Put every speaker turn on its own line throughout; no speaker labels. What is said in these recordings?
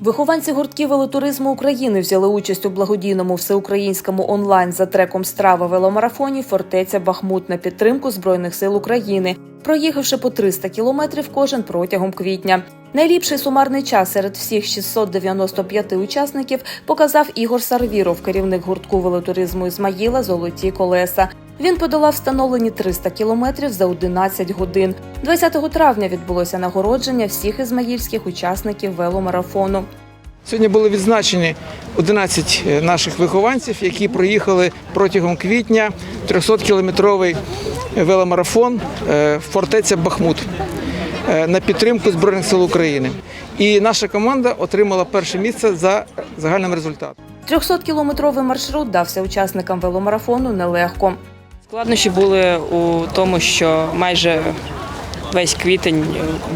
Вихованці гуртків велотуризму України взяли участь у благодійному всеукраїнському онлайн за треком страва веломарафоні Фортеця Бахмут на підтримку Збройних сил України, проїхавши по 300 кілометрів кожен протягом квітня. Найліпший сумарний час серед всіх 695 учасників показав Ігор Сарвіров, керівник гуртку велотуризму Ізмаїла Золоті колеса. Він подолав встановлені 300 кілометрів за 11 годин. 20 травня відбулося нагородження всіх ізмаїльських учасників веломарафону.
Сьогодні були відзначені 11 наших вихованців, які проїхали протягом квітня 300-кілометровий веломарафон е, фортеця Бахмут е, на підтримку Збройних сил України. І наша команда отримала перше місце за загальним результатом.
300-кілометровий маршрут дався учасникам веломарафону нелегко.
Складнощі були у тому, що майже весь квітень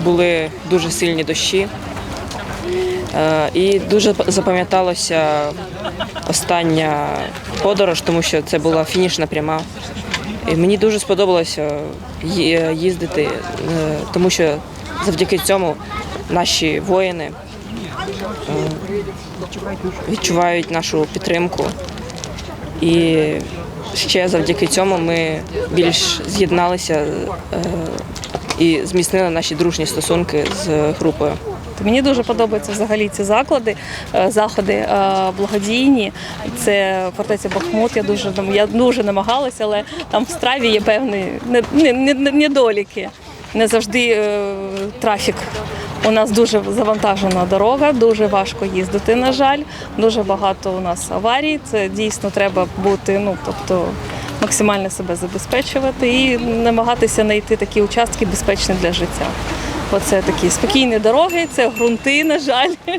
були дуже сильні дощі. Е, І дуже запам'яталося остання подорож, тому що це була фінішна пряма. І мені дуже сподобалося їздити, е, тому що завдяки цьому наші воїни е, відчувають нашу підтримку. І ще завдяки цьому ми більш з'єдналися е, і зміцнили наші дружні стосунки з групою.
Мені дуже подобаються взагалі ці заклади, е, заходи е, благодійні. Це фортеця Бахмут. Я дуже я дуже намагалася, але там в страві є певні не- не- не- не- недоліки. Не завжди е, трафік. У нас дуже завантажена дорога, дуже важко їздити. На жаль, дуже багато у нас аварій. Це дійсно треба бути. Ну тобто максимально себе забезпечувати і намагатися знайти такі участки безпечні для життя. Оце такі спокійні дороги, це ґрунти, на жаль,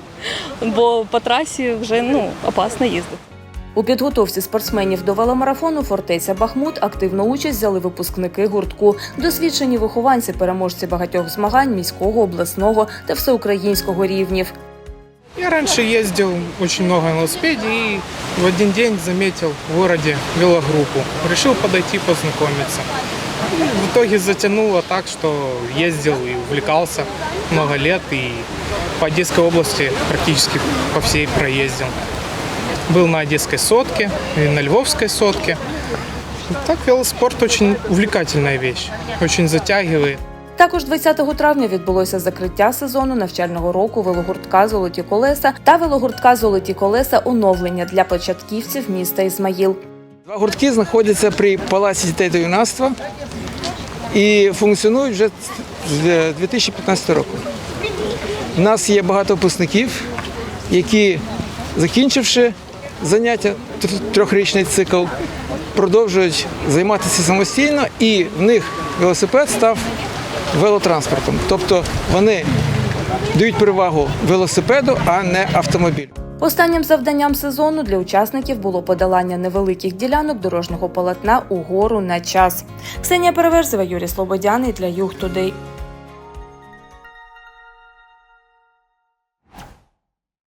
бо по трасі вже ну опасно їздити.
У підготовці спортсменів до веломарафону Фортеця Бахмут активну участь взяли випускники гуртку, досвідчені вихованці, переможці багатьох змагань міського, обласного та всеукраїнського рівнів.
Я раньше ездил очень много на велосипеде и в один день заметил в городе велогруппу. Решил подойти познакомиться. И в итоге затянуло так, что ездил и увлекался много лет и по Одесской области практически по всей проездил. Был на Одесской сотке и на Львовской сотке. Так велоспорт очень увлекательная вещь, очень затягивает.
Також 20 травня відбулося закриття сезону навчального року велогуртка Золоті колеса та велогуртка Золоті колеса оновлення для початківців міста Ізмаїл.
Два гуртки знаходяться при Палаці дітей та юнацтва і функціонують вже з 2015 року. У нас є багато випускників, які, закінчивши заняття, трьохрічний цикл, продовжують займатися самостійно, і в них велосипед став велотранспортом. Тобто вони дають перевагу велосипеду, а не автомобілю.
Останнім завданням сезону для учасників було подолання невеликих ділянок дорожнього полотна угору на час. Ксенія Переверзева, Юрій Слободяний для Юг Тудей.